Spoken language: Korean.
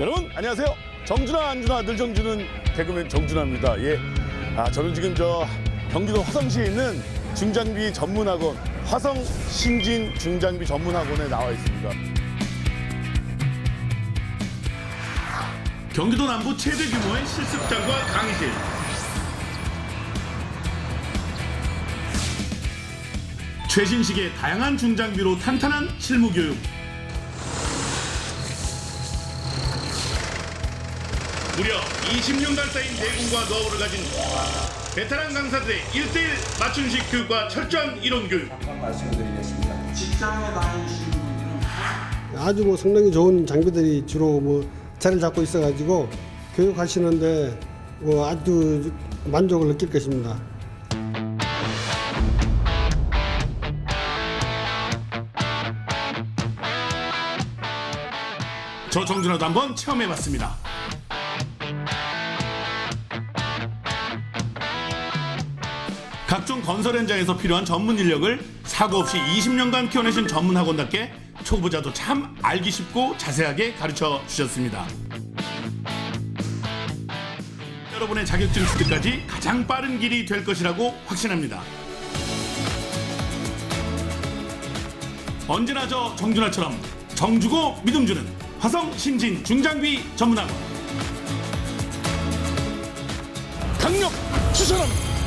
여러분 안녕하세요. 정준하 안준하 늘 정준은 개그맨 정준하입니다. 예. 아 저는 지금 저 경기도 화성시에 있는 중장비 전문학원 화성 신진 중장비 전문학원에 나와 있습니다. 경기도 남부 최대 규모의 실습장과 강의실. 최신식의 다양한 중장비로 탄탄한 실무 교육. 무려 20년간 쌓인 대군과 노하우를 가진 베테랑 강사들의 1대1 맞춤식 교육과 철저한 이론 교육. 말씀드리겠습니다. 직장에 다니시는 분들은 아주 뭐 성능이 좋은 장비들이 주로 뭐 자리를 잡고 있어가지고 교육하시는데 뭐 아주 만족을 느낄 것입니다. 저 정준하도 한번 체험해봤습니다. 각종 건설 현장에서 필요한 전문 인력을 사고 없이 20년간 키워내신 전문 학원답게 초보자도 참 알기 쉽고 자세하게 가르쳐 주셨습니다. 여러분의 자격증 취득까지 가장 빠른 길이 될 것이라고 확신합니다. 언제나 저 정준하처럼 정주고 믿음 주는 화성 신진 중장비 전문학원. 강력 추천합니다.